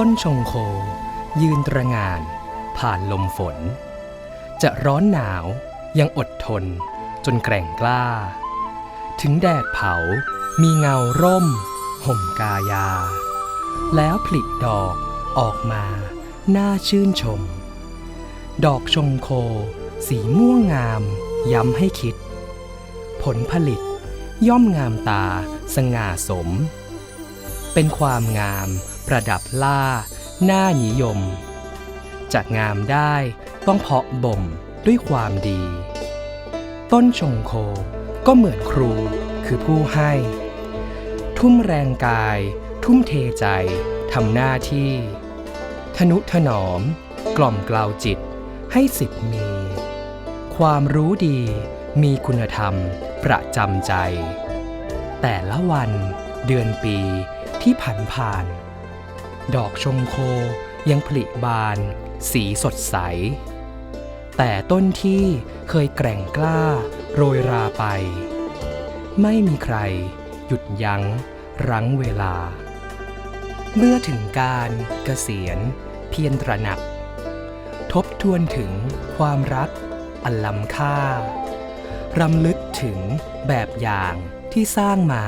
ต้นชงโค ยืนตระงาน ผ่านลมฝน จะร้อนหนาวยังอดทน จนแกร่งกล้า ถึงแดดเผามีเงาร่ม ห่มกายา แล้วผลิดอกออกมา น่าชื่นชม ดอกชงโค สีม่วงงาม ย้ำให้คิด ผลผลิตย่อมงามตาสง่าสม เป็นความงาม ประดับล่า หน้านิยมจะงามได้ต้องเพาะบ่มด้วยความดี ต้นชงโคก็เหมือนครูคือผู้ให้ ทุ่มแรงกาย ทุ่มเทใจทำหน้าที่ ทนุถนอม กล่อมกล่าวจิตให้สิทธิ์มี ความรู้ดีมีคุณธรรมประจำใจ แต่ละวันเดือนปีที่ผันผ่าน ดอกชมโคยังผลิบาน สีสดใส แต่ต้นที่เคยแกร่งกล้า โรยราไป ไม่มีใครหยุดยัง้งรั้งเวลา เมื่อถึงการเกษียณเพียรตระหนัก ทบทวนถึงความรักอันล้ำค่ารำลึกถึงแบบอย่างที่สร้างมา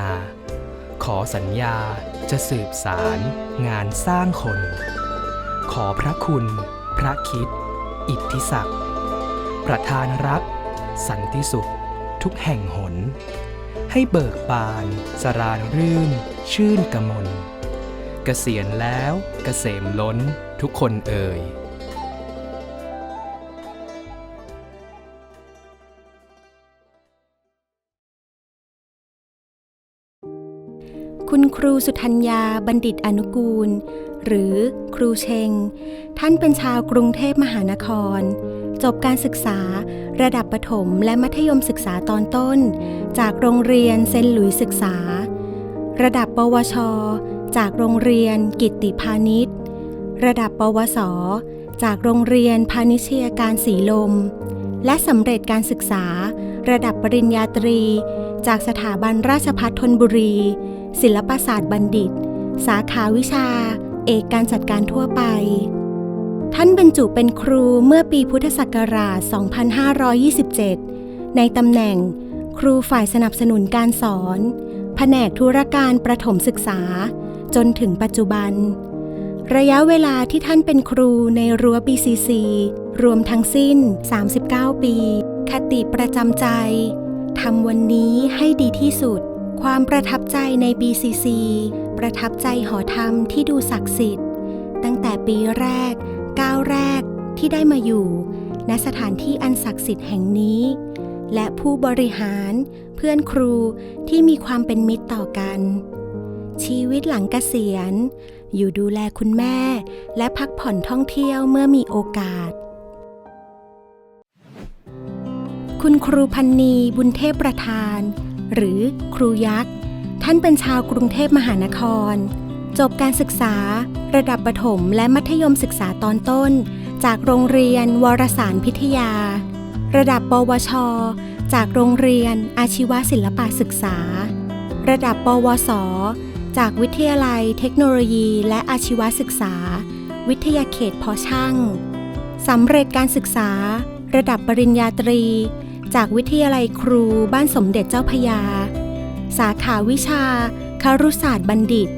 ขอสัญญาจะสืบสารงานสร้างคน ขอพระคุณ พระคิด อิทธิศักดิ์ประธานรัก สันติสุข ทุกแห่งหน ให้เบิกบาน สรานรื่น ชื่นกมลเกษียณแล้วเกษมล้นทุกคนเอ่ย คุณครูสุธัญญาบัณฑิตอนุกูล หรือครูเชง ท่านเป็นชาวกรุงเทพมหานคร จบการศึกษาระดับประถมและมัธยมศึกษาตอนต้น จากโรงเรียนเซนหลุยศึกษา ระดับปวช จากโรงเรียนกิตติพาณิชย์ ระดับปวส จากโรงเรียนพาณิชยการสีลม และสำเร็จการศึกษา ระดับปริญญาตรี จากสถาบันราชภัฏธนบุรี ศิลปศาสตร์บัณฑิต สาขาวิชา เอกการจัดการทั่วไป ท่านบรรจุเป็นครูเมื่อปีพุทธศักราช 2527 ในตำแหน่งครูฝ่ายสนับสนุนการสอน แผนกธุรการประถมศึกษา จนถึงปัจจุบัน ระยะเวลาที่ท่านเป็นครูในรั้ว BCC รวมทั้งสิ้น 39 ปี คติประจำใจทำวันนี้ให้ดีที่สุด ความประทับใจใน BCC ประทับใจหอธรรมที่ดูศักดิ์สิทธิ์ ตั้งแต่ปีแรกก้าวแรกที่ได้มาอยู่ ณสถานที่อันศักดิ์สิทธิ์แห่งนี้ และผู้บริหารเพื่อนครูที่มีความเป็นมิตรต่อกัน ชีวิตหลังเกษียณ อยู่ดูแลคุณแม่ และพักผ่อนท่องเที่ยวเมื่อมีโอกาส คุณครูพันนีบุญเทพประธาน หรือครูยักษ์ ท่านเป็นชาวกรุงเทพมหานคร จบการศึกษา ระดับประถมและมัธยมศึกษาตอนต้น จากโรงเรียน วารสารพิทยา ระดับปวช จากโรงเรียน อาชีวศิลปศึกษา ระดับปวส จากวิทยาลัย เทคโนโลยี และอาชีวศึกษา วิทยาเขตพอช่างสำเร็จการศึกษา ระดับปริญญาตรี จากวิทยาลัยครูบ้านสมเด็จเจ้าพยา สาขาวิชาคารุศาสตร์บัณฑิต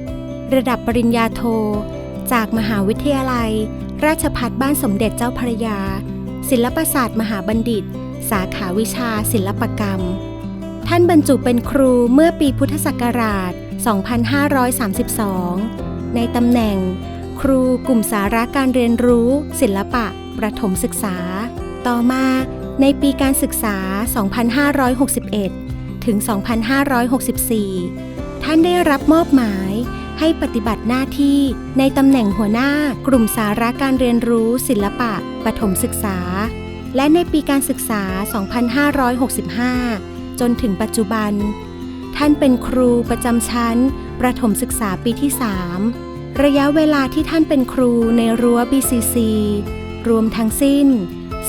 ระดับปริญญาโท จากมหาวิทยาลัย ราชภัฏบ้านสมเด็จเจ้าพระยา ศิลปศาสตร์มหาบัณฑิต สาขาวิชาศิลปกรรม ท่านบรรจุเป็นครูเมื่อปีพุทธศักราช 2532 ในตำแหน่ง ครูกลุ่มสาระการเรียนรู้ ศิลปะ ประถมศึกษา ต่อมา ในปีการศึกษา 2561 ถึง 2564 ท่านได้รับมอบหมายให้ปฏิบัติหน้าที่ในตำแหน่งหัวหน้ากลุ่มสาระการเรียนรู้ศิลปะประถมศึกษา และในปีการศึกษา 2565 จนถึงปัจจุบัน ท่านเป็นครูประจำชั้น ประถมศึกษาปีที่ 3 ระยะเวลาที่ท่านเป็นครูในรั้ว BCC รวมทั้งสิ้น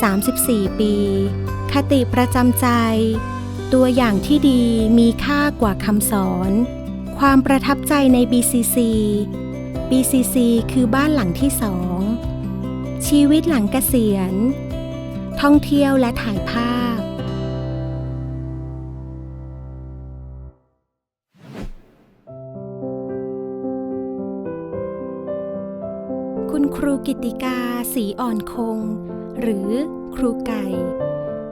34 ปี คติประจำใจ ตัวอย่างที่ดีมีค่ากว่าคำสอน ความประทับใจใน BCC BCC คือบ้านหลังที่สอง ชีวิตหลังเกษียณ ท่องเที่ยวและถ่ายภาพ คุณครูกิติกาสีอ่อนคง หรือครูไก่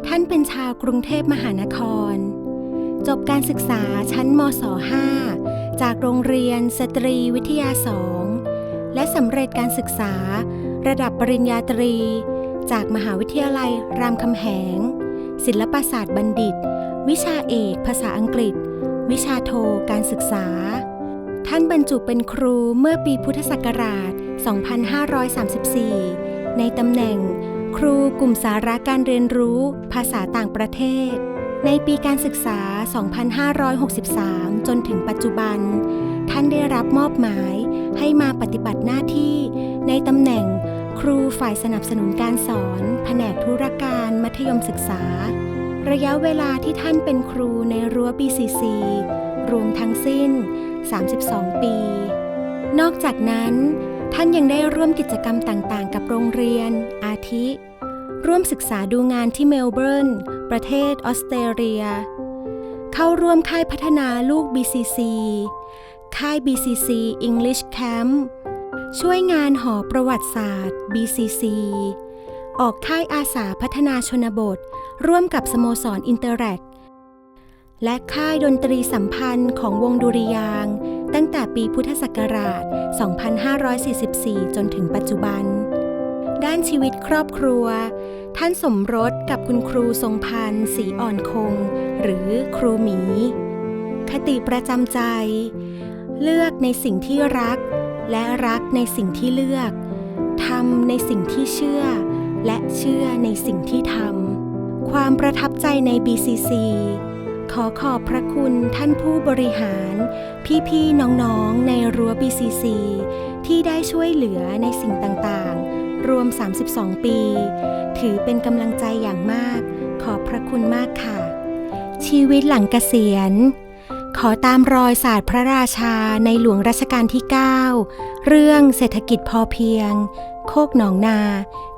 ท่านเป็นชาวกรุงเทพมหานคร จบการศึกษาชั้นมศ 5 จากโรงเรียนสตรีวิทยา2และสำเร็จการศึกษา ระดับปริญญาตรี จากมหาวิทยาลัยรามคำแหง ศิลปศาสตร์บัณฑิต วิชาเอกภาษาอังกฤษ วิชาโทการศึกษา ท่านบรรจุเป็นครูเมื่อปีพุทธศักราช 2534 ในตำแหน่ง ครูกลุ่มสาระการเรียนรู้ ภาษาต่างประเทศ ในปีการศึกษา 2563 จนถึงปัจจุบัน ท่านได้รับมอบหมายให้มาปฏิบัติหน้าที่ ในตำแหน่ง ครูฝ่ายสนับสนุนการสอน แผนกธุรการมัธยมศึกษา ระยะเวลาที่ท่านเป็นครูในรั้ว BCC รวมทั้งสิ้น 32 ปี นอกจากนั้น ท่านยังได้ร่วมกิจกรรมต่างๆ กับโรงเรียน อาทิ ร่วมศึกษาดูงานที่เมลเบิร์น ประเทศออสเตรเลีย เข้าร่วมค่ายพัฒนาลูก BCC ค่าย BCC English Camp ช่วยงานหอประวัติศาสตร์ BCC ออกค่ายอาสาพัฒนาชนบท ร่วมกับสโมสรอินเตอร์แรกและค่ายดนตรีสัมพันธ์ของวงดุริยาง ตั้งแต่ปีพุทธศักราช 2544 จนถึงปัจจุบัน ด้านชีวิตครอบครัว ท่านสมรสกับคุณครูทรงพันธ์สีอ่อนคง หรือครูหมี คติประจำใจ เลือกในสิ่งที่รัก และรักในสิ่งที่เลือกทำในสิ่งที่เชื่อ และเชื่อในสิ่งที่ทำความประทับใจใน BCC ขอขอบพระคุณท่านผู้บริหาร พี่ๆน้องๆ ในรั้ว BCC ที่ได้ช่วยเหลือในสิ่งต่างๆ รวม 32 ปี ถือเป็นกำลังใจอย่างมาก ขอบพระคุณมากค่ะ ชีวิตหลังเกษียณ ขอตามรอยศาสตร์พระราชาในหลวงรัชกาลที่ 9 เรื่องเศรษฐกิจพอเพียง โคกหนองนา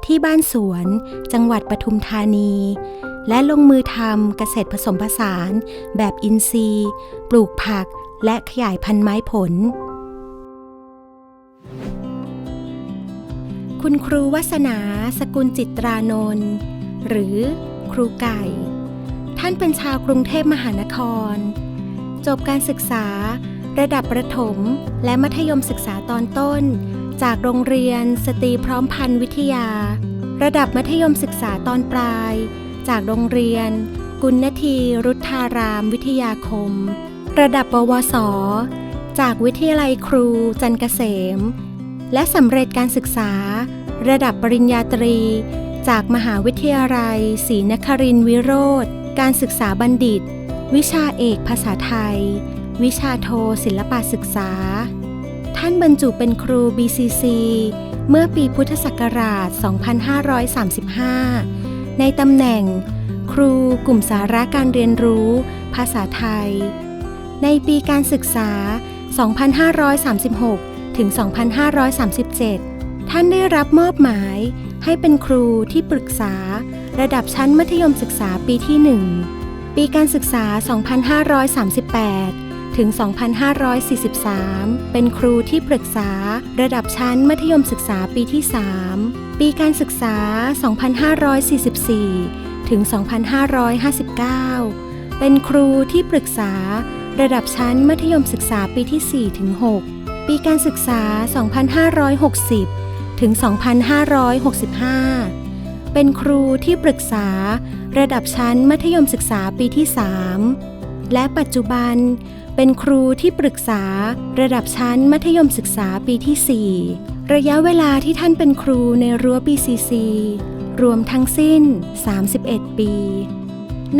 ที่บ้านสวน จังหวัดปทุมธานี และลงมือทำเกษตรผสมผสาน แบบอินทรีย์ ปลูกผัก และขยายพันธุ์ไม้ผล คุณครูวัสนา สกุลจิตรานนท์หรือครูไก่ ท่านเป็นชาวกรุงเทพมหานคร จบการศึกษา ระดับประถมและมัธยมศึกษาตอนต้น จากโรงเรียน สตรีพร้อมพันธ์วิทยา ระดับมัธยมศึกษาตอนปลาย จากโรงเรียน กุณทีรุทธารามวิทยาคม ระดับปวส จากวิทยาลัยครูจันเกษม และสำเร็จการศึกษา ระดับปริญญาตรี จากมหาวิทยาลัยศรีนครินทร์วิโรธการศึกษาบัณฑิต วิชาเอกภาษาไทย วิชาโทศิลปศึกษา ท่านบรรจุเป็นครู BCC เมื่อปีพุทธศักราช 2535 ในตำแหน่ง ครูกลุ่มสาระการเรียนรู้ ภาษาไทย ในปีการศึกษา 2536 ถึง 2537 ท่านได้รับมอบหมายให้เป็นครูที่ปรึกษา ระดับชั้นมัธยมศึกษาปีที่ 1 ปีการศึกษา 2538 ถึง 2543 เป็นครูที่ปรึกษาระดับชั้นมัธยมศึกษาปีที่ 3 ปีการศึกษา 2544 ถึง 2559 เป็นครูที่ปรึกษาระดับชั้นมัธยมศึกษาปีที่ 4 ถึง 6 ปีการศึกษา 2560 ถึง 2565 เป็นครูที่ปรึกษาระดับชั้นมัธยมศึกษาปีที่ 3 และปัจจุบัน เป็นครูที่ปรึกษา ระดับชั้นมัธยมศึกษาปีที่ 4 ระยะเวลาที่ท่านเป็นครูในรั้ว BCC รวมทั้งสิ้น 31 ปี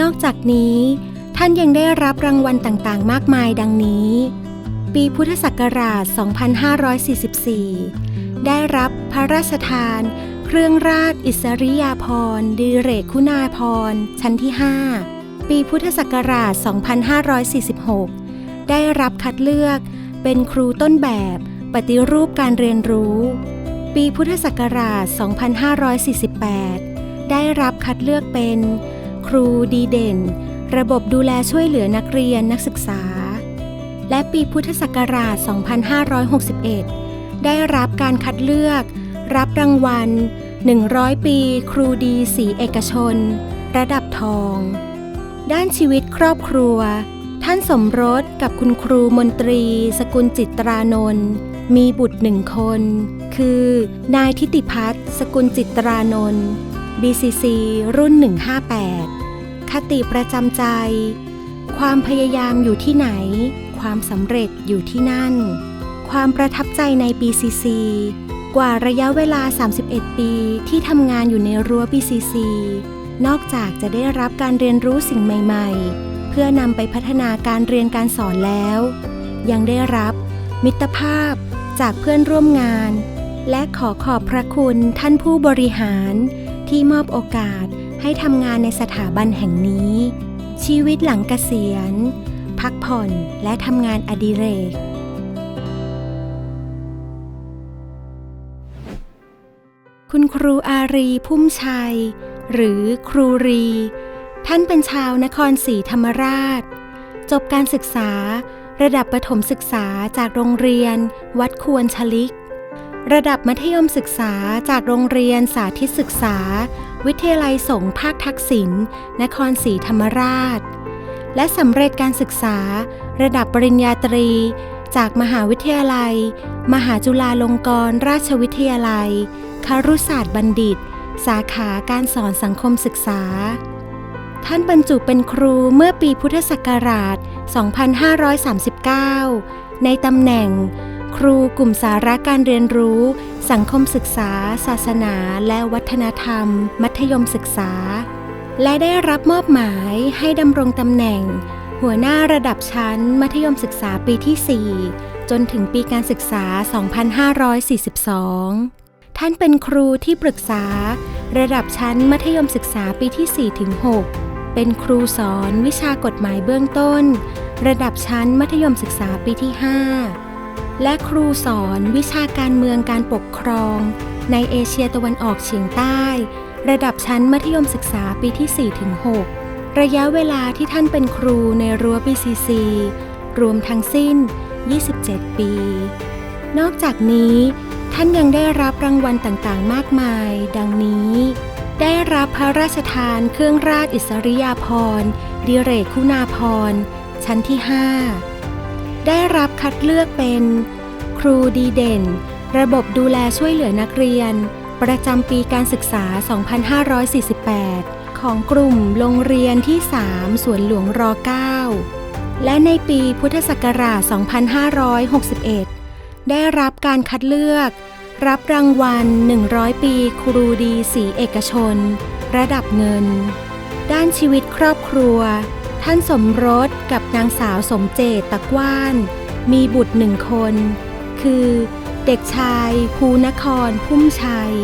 นอกจากนี้ท่านยังได้รับรางวัลต่างๆ มากมายดังนี้ ปีพุทธศักราช 2544 ได้รับพระราชทาน เครื่องราชอิสริยาภรณ์ดีเรกคุณาภรณ์ชั้นที่ 5 ปีพุทธศักราช 2546 ได้รับคัดเลือกเป็นครูต้นแบบปฏิรูปการเรียนรู้ ปีพุทธศักราช 2548 ได้รับคัดเลือกเป็น ครูดีเด่น ระบบดูแลช่วยเหลือนักเรียนนักศึกษา และปีพุทธศักราช 2561 ได้รับการคัดเลือก รับรางวัล 100 ปี ครูดีสีเอกชน ระดับทอง ด้านชีวิตครอบครัว ท่านสมรสกับคุณครูมนตรี สกุลจิตรานนท์มีบุตรหนึ่งคน คือ นายทิติพัฒน์สกุลจิตรานนท์ BCC รุ่น 158 คติประจำใจ ความพยายามอยู่ที่ไหน ความสำเร็จอยู่ที่นั่น ความประทับใจใน BCC กว่าระยะเวลา 31 ปีที่ทำงานอยู่ในรั้ว BCC นอกจากจะได้รับการเรียนรู้สิ่งใหม่ ๆ พื่อนำไปพัฒนาการเรียนการสอนแล้ว ยังได้รับมิตรภาพจากเพื่อนร่วมงาน และขอขอบพระคุณท่านผู้บริหารที่มอบโอกาสให้ทำงานในสถาบันแห่งนี้ ชีวิตหลังเกษียณ พักผ่อนและทำงานอดิเรก คุณครูอารีพุ่มชัย หรือครูรี ท่านเป็นชาวนครศรีธรรมราช จบการศึกษา ระดับประถมศึกษาจากโรงเรียน วัดควรชลิก ระดับมัธยมศึกษาจากโรงเรียนสาธิตศึกษา วิทยาลัยสงฆ์ภาคทักษิณนครศรีธรรมราช และสำเร็จการศึกษา ระดับปริญญาตรี จากมหาวิทยาลัย มหาจุฬาลงกรณราชวิทยาลัยคารุศาสตร์บัณฑิต สาขาการสอนสังคมศึกษา ท่านบรรจุเป็นครูเมื่อปีพุทธศักราช 2539 ในตำแหน่ง ครูกลุ่มสาระการเรียนรู้ สังคมศึกษา ศาสนาและวัฒนธรรม มัธยมศึกษา และได้รับมอบหมายให้ดำรงตำแหน่ง หัวหน้าระดับชั้น มัธยมศึกษาปีที่ 4 จนถึงปีการศึกษา 2542ท่านเป็นครูที่ปรึกษา ระดับชั้นมัธยมศึกษาปีที่ 4 ถึง 6 เป็นครูสอนวิชากฎหมายเบื้องต้น ระดับชั้นมัธยมศึกษาปีที่ 5 และครูสอนวิชาการเมืองการปกครอง ในเอเชียตะวันออกเฉียงใต้ ระดับชั้นมัธยมศึกษาปีที่ 4 ถึง 6 ระยะเวลาที่ท่านเป็นครูในรั้ว BCC รวมทั้งสิ้น 27 ปี นอกจากนี้ท่านยังได้รับรางวัลต่างๆ มากมาย ดังนี้ ได้รับพระราชทานเครื่องราชอิสริยาภรณ์ดิเรกคุณาภรณ์ชั้นที่ 5 ได้รับคัดเลือกเป็น ครูดีเด่น ระบบดูแลช่วยเหลือนักเรียน ประจำปีการศึกษา 2548 ของกลุ่มโรงเรียนที่ 3 สวนหลวงร 9 และในปีพุทธศักราช 2561 ได้รับการคัดเลือก รับรางวัล 100 ปี ครูดีสีเอกชน ระดับเงิน ด้านชีวิตครอบครัว ท่านสมรสกับนางสาวสมเจตตะกว้าน มีบุตรหนึ่งคน คือ เด็กชายภูนครพุ่มชัย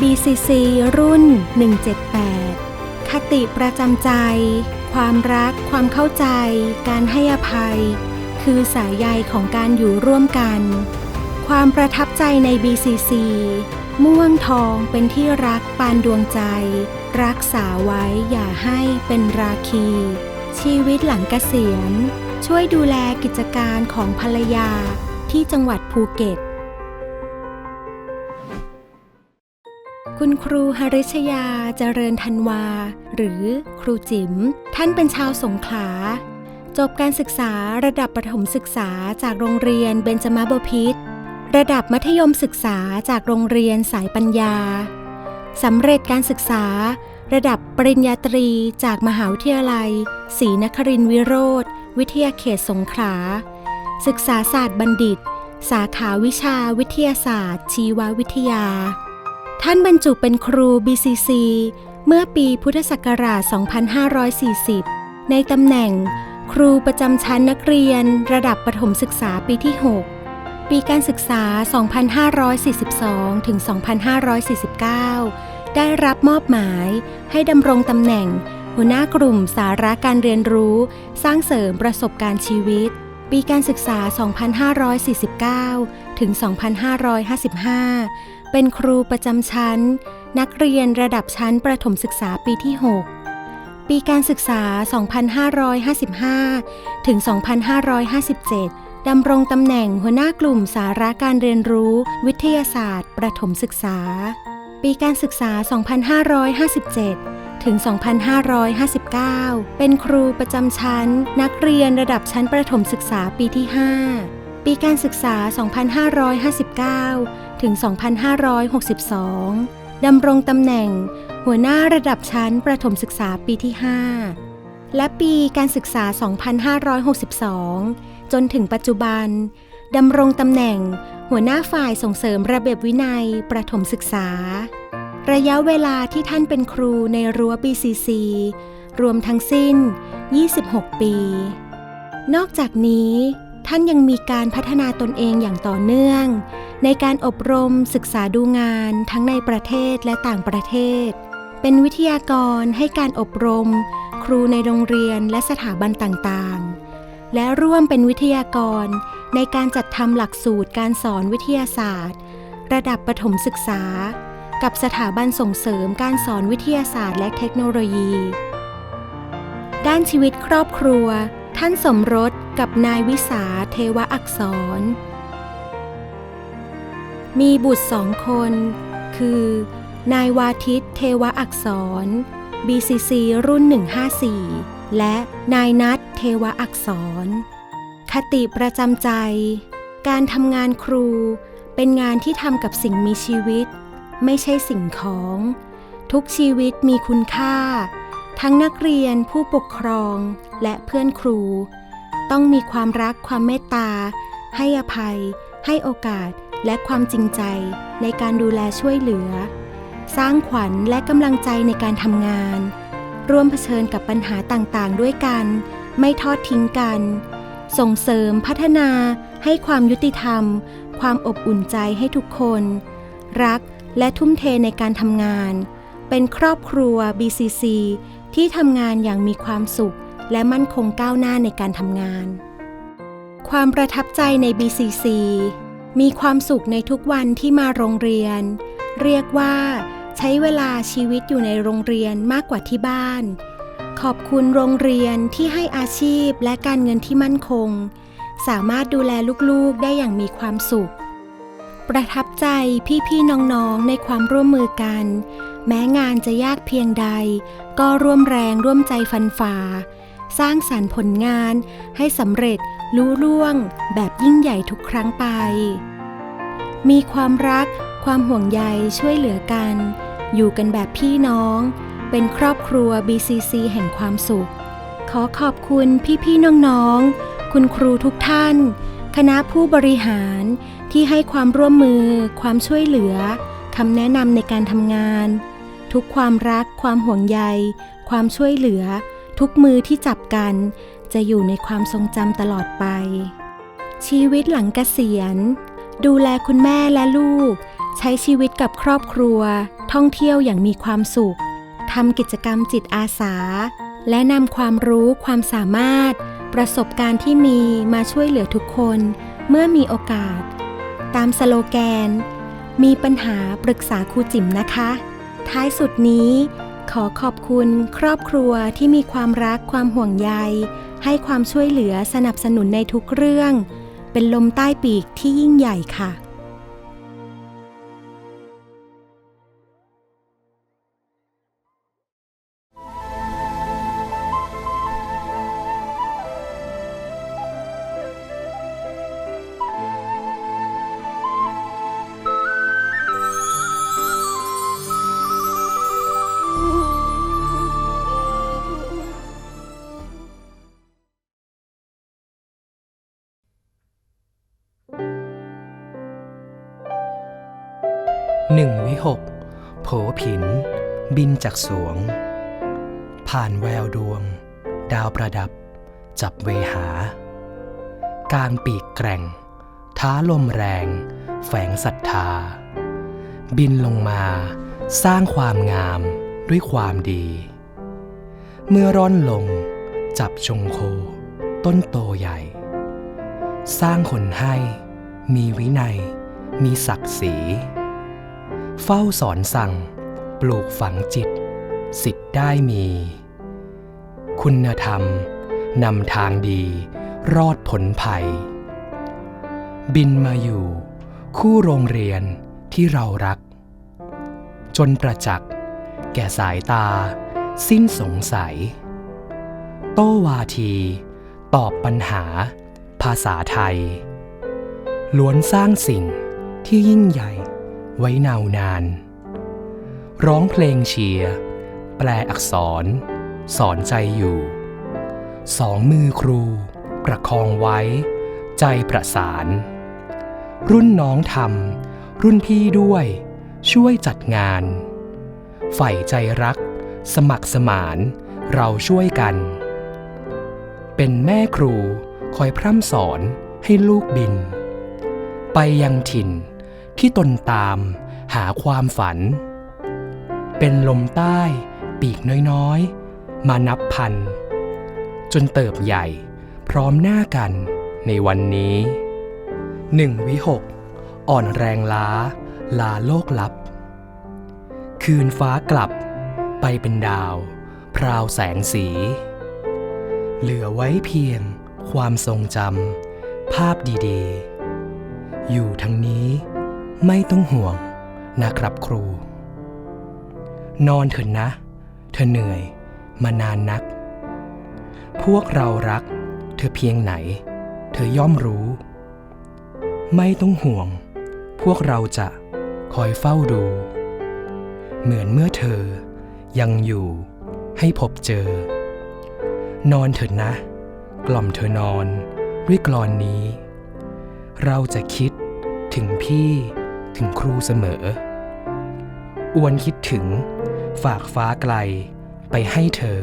BCC รุ่น 178 คติประจำใจ ความรัก ความเข้าใจ การให้อภัย คือสายใยของการอยู่ร่วมกัน ความประทับใจใน BCC ม่วงทองเป็นที่รักปานดวงใจ รักษาไว้อย่าให้เป็นราคี ชีวิตหลังเกษียณ ช่วยดูแลกิจการของภรรยาที่จังหวัดภูเก็ต คุณครูหริชยาเจริญธันวา หรือครูจิ๋ม ท่านเป็นชาวสงขลา จบการศึกษาระดับประถมศึกษาจากโรงเรียนเบญจมาบพิตร ระดับมัธยมศึกษาจากโรงเรียนสายปัญญาสำเร็จการศึกษา ระดับปริญญาตรีจากมหาวิทยาลัยศรีนครินทรวิโรธวิทยาเขตสงขลา ศึกษาศาสตร์บัณฑิต สาขาวิชาวิทยาศาสตร์ ชีววิทยา ท่านบรรจุเป็นครู BCC เมื่อปีพุทธศักราช 2540 ในตำแหน่ง ครูประจำชั้นนักเรียน ระดับประถมศึกษาปีที่ 6 ปีการศึกษา 2542 ถึง 2549 ได้รับมอบหมายให้ดำรงตำแหน่ง หัวหน้ากลุ่มสาระการเรียนรู้ สร้างเสริมประสบการณ์ชีวิต ปีการศึกษา 2549 ถึง 2555 เป็นครูประจำชั้น นักเรียนระดับชั้นประถมศึกษาปีที่ 6 ปีการศึกษา 2555 ถึง 2557 ดำรงตำแหน่งหัวหน้ากลุ่มสาระการเรียนรู้ วิทยาศาสตร์ ประถมศึกษา ปีการศึกษา 2557 ถึง 2559 เป็นครูประจำชั้น นักเรียนระดับชั้นประถมศึกษาปีที่ 5 ปีการศึกษา 2559 ถึง 2562 ดำรงตำแหน่ง หัวหน้าระดับชั้นประถมศึกษาปีที่ 5 และปีการศึกษา 2562 จนถึงปัจจุบันดำรงตำแหน่งหัวหน้าฝ่ายส่งเสริมระเบียบวินัยประถมศึกษา ระยะเวลาที่ท่านเป็นครูในรั้ว BCC รวมทั้งสิ้น 26 ปี นอกจากนี้ท่านยังมีการพัฒนาตนเองอย่างต่อเนื่อง ในการอบรมศึกษาดูงานทั้งในประเทศและต่างประเทศ เป็นวิทยากรให้การอบรม ครูในโรงเรียนและสถาบันต่างๆ และร่วมเป็นวิทยากรในการจัดทำหลักสูตรการสอนวิทยาศาสตร์ ระดับประถมศึกษา กับสถาบันส่งเสริมการสอนวิทยาศาสตร์และเทคโนโลยี ด้านชีวิตครอบครัว ท่านสมรสกับนายวิสาเทวอักษร มีบุตรสองคน คือ นายวาทิตเทวอักษร BCC รุ่น 154 และนายนัทเทวอักษร คติประจำใจ การทำงานครูเป็นงานที่ทำกับสิ่งมีชีวิต ไม่ใช่สิ่งของ ทุกชีวิตมีคุณค่า ทั้งนักเรียนผู้ปกครองและเพื่อนครู ต้องมีความรักความเมตตา ให้อภัย ให้โอกาสและความจริงใจในการดูแลช่วยเหลือ สร้างขวัญและกำลังใจในการทำงาน ร่วมเผชิญกับปัญหาต่างๆ ด้วยกัน ไม่ทอดทิ้งกัน ส่งเสริมพัฒนาให้ความยุติธรรม ความอบอุ่นใจให้ทุกคน รักและทุ่มเทในการทำงาน เป็นครอบครัว BCC ที่ทำงานอย่างมีความสุข และมั่นคงก้าวหน้าในการทำงาน ความประทับใจใน BCC มีความสุขในทุกวันที่มาโรงเรียน เรียกว่า ใช้เวลาชีวิตอยู่ในโรงเรียนมากกว่าที่บ้าน ขอบคุณโรงเรียนที่ให้อาชีพและการเงินที่มั่นคง สามารถดูแลลูกๆได้อย่างมีความสุข ประทับใจพี่ๆน้องๆในความร่วมมือกัน แม้งานจะยากเพียงใด ก็ร่วมแรงร่วมใจฟันฝ่า สร้างสรรค์ผลงานให้สำเร็จรู้ล่วง แบบยิ่งใหญ่ทุกครั้งไป มีความรักความห่วงใยช่วยเหลือกัน อยู่กันแบบพี่น้อง เป็นครอบครัว BCC แห่งความสุข ขอขอบคุณพี่ๆน้องๆ คุณครูทุกท่าน คณะผู้บริหารที่ให้ความร่วมมือ ความช่วยเหลือคำแนะนำในการทำงาน ทุกความรัก ความห่วงใย ความช่วยเหลือ ทุกมือที่จับกัน จะอยู่ในความทรงจำตลอดไป ชีวิตหลังเกษียณ ดูแลคุณแม่และลูก ใช้ชีวิตกับครอบครัว ท่องเที่ยวอย่างมีความสุขทำกิจกรรมจิตอาสา และนำความรู้ความสามารถ ประสบการณ์ที่มีมาช่วยเหลือทุกคนเมื่อมีโอกาส ตามสโลแกน มีปัญหาปรึกษาครูจิ๋มนะคะ ท้ายสุดนี้ขอขอบคุณครอบครัวที่มีความรักความห่วงใย ให้ความช่วยเหลือสนับสนุนในทุกเรื่อง เป็นลมใต้ปีกที่ยิ่งใหญ่ค่ะ หกโผผิน บินจากสวง ผ่านแววดวง ดาวประดับ จับเวหาการปีกแกร่ง ท้าลมแรง แฝงศรัทธา บินลงมา สร้างความงามด้วยความดี เมื่อร่อนลง จับชงโค ต้นโตใหญ่ สร้างคนให้ มีวินัย มีศักดิ์ศรี เฝ้าสอนสั่ง ปลูกฝังจิต สิทธิ์ได้มี คุณธรรมนำทางดี รอดผลภัย บินมาอยู่ คู่โรงเรียนที่เรารัก จนประจักษ์แก่สายตา สิ้นสงสัย โต้วาที ตอบปัญหา ภาษาไทย ล้วนสร้างสิ่งที่ยิ่งใหญ่ ไว้นาวนาน ร้องเพลงเชียร์แปลอักษร สอนใจอยู่ สองมือครู ประคองไว้ ใจประสาน รุ่นน้องทำรุ่นพี่ด้วย ช่วยจัดงาน ใฝ่ใจรัก สมัครสมาน เราช่วยกัน เป็นแม่ครูคอยพร่ำสอนให้ลูกบิน ไปยังถิ่น ที่ตนตามหาความฝัน เป็นลมใต้ปีกน้อยๆ มานับพัน จนเติบใหญ่พร้อมหน้ากันในวันนี้หนึ่งวิหกอ่อนแรงล้า ลาโลกลับ คืนฟ้ากลับไปเป็นดาว พราวแสงสี เหลือไว้เพียงความทรงจำภาพดีๆ อยู่ทั้งนี้ ไม่ต้องห่วงนะครับครู นอนเถอะนะ เธอเหนื่อยมานานนัก พวกเรารัก เธอเพียงไหน เธอย่อมรู้ ไม่ต้องห่วง พวกเราจะคอยเฝ้าดู เหมือนเมื่อเธอยังอยู่ให้พบเจอ นอนเถิดนะ กล่อมเธอนอนด้วยกลอนนี้ เราจะคิดถึงพี่ ถึงครูเสมอ อวนคิดถึงฝากฟ้าไกลไปให้เธอ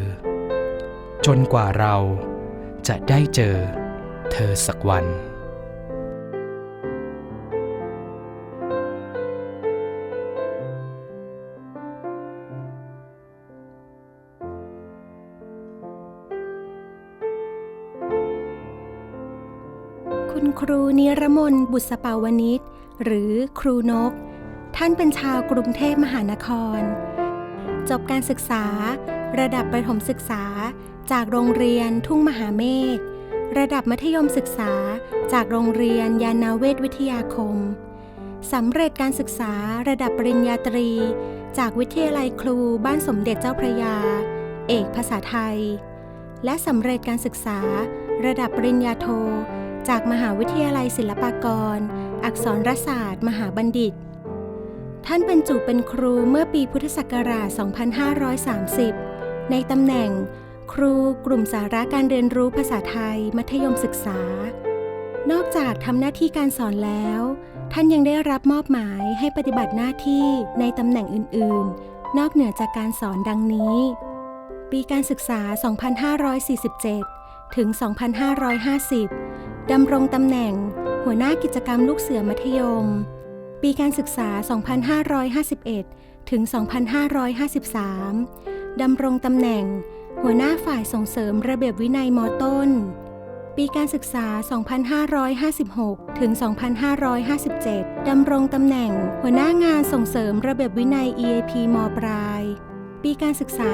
จนกว่าเราจะได้เจอเธอสักวันคุณครูนิรมนบุษปาวนิช หรือครูนก ท่านเป็นชาวกรุงเทพมหานคร จบการศึกษา ระดับประถมศึกษา จากโรงเรียนทุ่งมหาเมฆระดับมัธยมศึกษา จากโรงเรียนยานาเวศวิทยาคมสำเร็จการศึกษาระดับปริญญาตรี จากวิทยาลัยครูบ้านสมเด็จเจ้าพระยา เอกภาษาไทย และสำเร็จการศึกษา ระดับปริญญาโท จากมหาวิทยาลัยศิลปากร อักษรศาสตร์ มหาบัณฑิต ท่านบรรจุเป็นครูเมื่อปีพุทธศักราช 2530 ในตำแหน่ง ครูกลุ่มสาระการเรียนรู้ภาษาไทย มัธยมศึกษา นอกจากทำหน้าที่การสอนแล้ว ท่านยังได้รับมอบหมายให้ปฏิบัติหน้าที่ในตำแหน่งอื่น ๆ นอกเหนือจากการสอนดังนี้ ปีการศึกษา 2547 ถึง 2550ดำรงตำแหน่ง หัวหน้ากิจกรรมลูกเสือมัธยม ปีการศึกษา 2551 ถึง 2553 ดำรงตำแหน่ง หัวหน้าฝ่ายส่งเสริมระเบียบวินัยมต้น ปีการศึกษา 2556 ถึง 2557 ดำรงตำแหน่ง หัวหน้างานส่งเสริมระเบียบวินัย EAP มปลาย ปีการศึกษา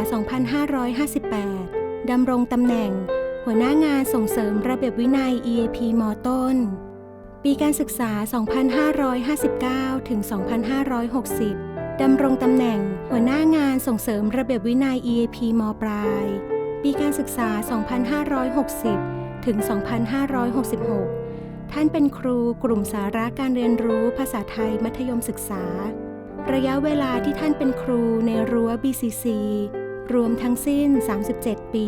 2558 ดำรงตำแหน่ง หัวหน้างานส่งเสริมระเบียบวินัย EAP มต้น ปีการศึกษา 2559 ถึง 2560 ดำรงตำแหน่ง หัวหน้างานส่งเสริมระเบียบวินัย EAP มปลาย ปีการศึกษา 2560 ถึง 2566 ท่านเป็นครูกลุ่มสาระการเรียนรู้ภาษาไทยมัธยมศึกษา ระยะเวลาที่ท่านเป็นครูในรั้ว BCC รวมทั้งสิ้น 37 ปี